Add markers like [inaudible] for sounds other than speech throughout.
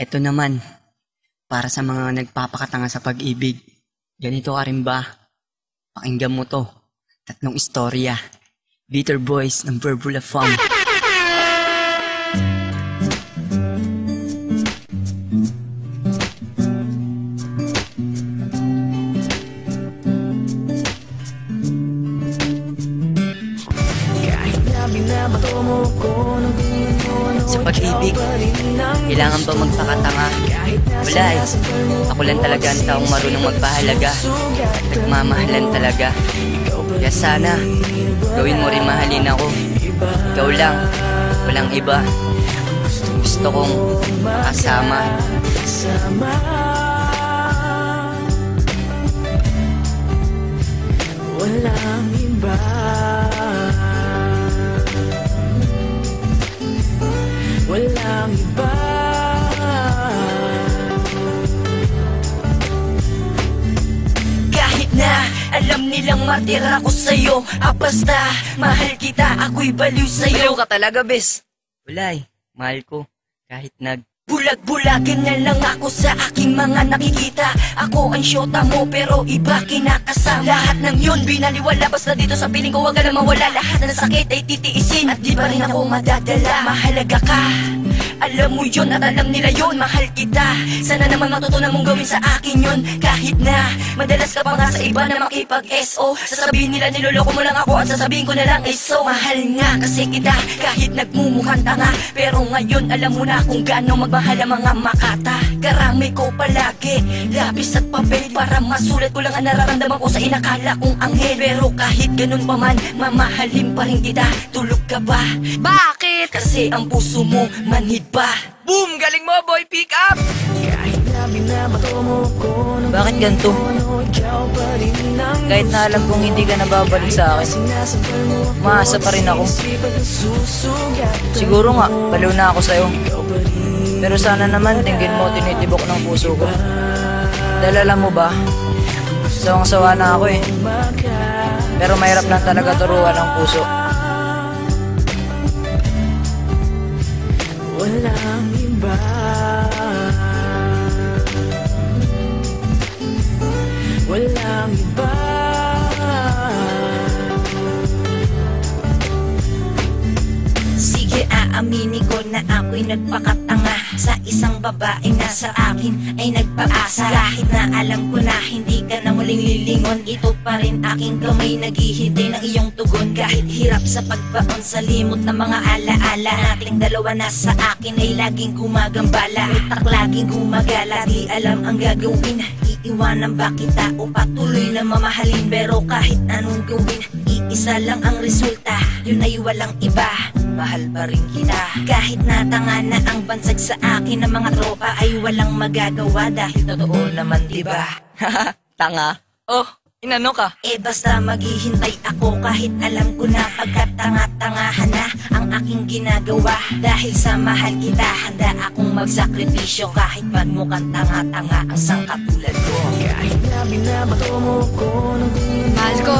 Eto naman, para sa mga nagpapakatanga sa pag-ibig. Ganito ka rin ba? Pakinggan mo to. Tatlong istorya. Bitter Boys ng Verbula Funk. Sa pag-ibig, kailangan ba magpakatanga? Wala eh. Ako lang talaga ang taong marunong magpahalaga. Nagmamahalan talaga. Kaya sana, gawin mo rin mahalin ako. Ikaw lang, walang iba. Gusto kong makasama. Walang iba Walang iba Kahit na alam nilang matira ko sa'yo Ah basta, mahal kita, ako'y baliw sa'yo ka talaga, bes. Wala eh. Mahal ko. Kahit nag... Bulag-bulagan na lang ako sa aking mga nakikita. Ako ang syota mo pero iba kinakasama. Lahat ng yun binaliwala Basta dito sa piling ko wag na mawala. Lahat ng sakit ay titiisin. At di pa rin ako madadala. Mahalaga ka alam mo yun at alam nila yun. Mahal kita. Sana naman matutunan mong gawin sa akin yun. Kahit na Madalas ka pa nga sa iba na makipag-SO Sasabihin nila niloloko mo lang ako At sasabihin ko na lang ay so. Mahal nga kasi kita Kahit nagmumukhang tanga. Pero ngayon alam mo na kung gaano magmahal ang mga makata. Karami ko palagi Lapis at papel. Para masulat ko lang ang nararamdaman ko Sa inakala kong anghel. Pero kahit ganun pa man Mamahalin pa rin kita. Tulog ka ba? Bakit? Kasi ang puso mo manhid pa Boom! Galing mo, boy! Pick up! Kahit na binabato mo ko Bakit ganito? Kahit na alam kong hindi ka nababalik sa akin, Umaasa pa rin ako. Siguro nga, baliw na ako sa'yo. Pero sana naman tingin mo tinitibok ng puso ko. Dahil alam mo ba, sawang-sawa na ako eh. Pero mahirap lang talaga turuan ang puso. Walang iba. Walang iba. Sige aaminin ko na ako'y nagpakatanga. Sa isang babae na sa akin ay nagpaasa. Kahit na alam ko na hindi ka na muling lilingon Ito pa rin aking kamay. Naghihintay ng iyong Kahit hirap sa pagbaon sa limot ng mga alaala Nating dalawa na sa akin ay laging gumagambala. Utak laging gumagala Di alam ang gagawin. Iiwanan ba kita o patuloy na mamahalin? Pero kahit anong gawin Iisa lang ang resulta. Yun ay walang iba. Mahal pa rin kita. Kahit natanga na ang bansag sa akin ng mga tropa Ay walang magagawa Dahil totoo naman diba [laughs] Tanga. Oh, inano ka? Eh basta maghihintay ako kahit alam ko na pagkatanga-tangahan na ang aking ginagawa Dahil sa mahal kita handa akong magsakripisyo Kahit magmukhang tanga-tanga ang sangkatulad ko Kahit na binabato mo ko ng Mahal ko,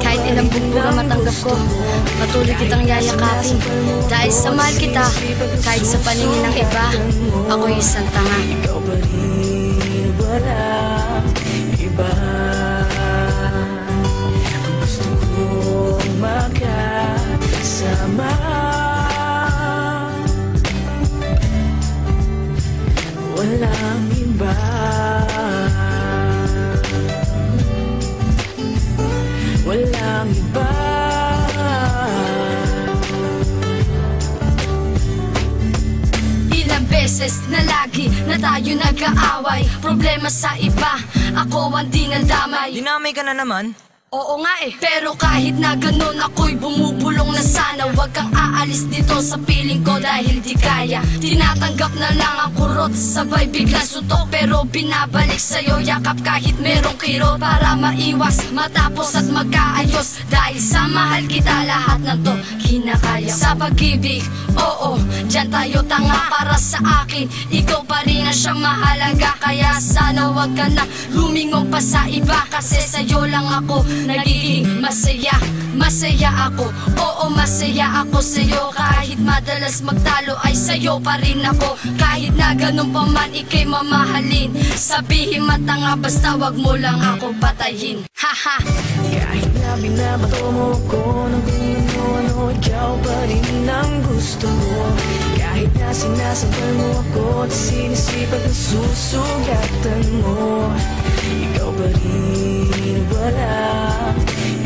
kahit ilang bugbog ang matanggap ko, patuloy kitang yayakapin. Dahil sa mahal kita, kahit sa paningin ng iba, ako'y isang tanga. Ikaw pa rin walang iba Walang iba. Ilang beses na lagi na tayo nag-aaway. Problema sa iba, ako ang di nadamay Dinamay ka na naman. Oo nga eh. Pero kahit na ganun ako'y bumubulong na sana. Huwag kang aalis dito sa piling ko dahil di kaya. Tinatanggap na lang ang kurot Sabay biglang sutok. Pero binabalik sa'yo yakap kahit merong kirot Para maiwas matapos at magkaayos. Dahil sa mahal kita lahat ng to kinakaya. Sa pag-ibig, oo Diyan tayo tanga. Para sa akin Ikaw pa rin ang siyang mahalaga. Kaya sana wag ka na lumingon pa sa iba. Kasi sa'yo lang ako nagiging masaya. Masaya ako, oo masaya ako sa'yo Kahit madalas magtalo ay sa'yo pa rin ako. Kahit na ganun pa man ikay mamahalin. Sabihin matanga basta wag mo lang ako patayin. Haha Kahit na binabato mo ko ng kung ano-ano Ikaw pa rin ang gusto mo. Kahit na sinasabay mo ako At sinisipag na susugatan mo Ikaw pa rin wala.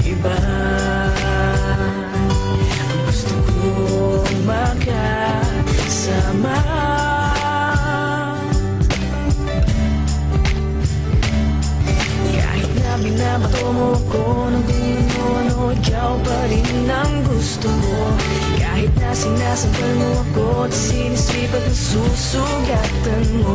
Iba binabato mo ko ng kung ano-ano Ikaw pa rin ang gusto mo Kahit na sinasampal mo ako At sinisipag na susugatan mo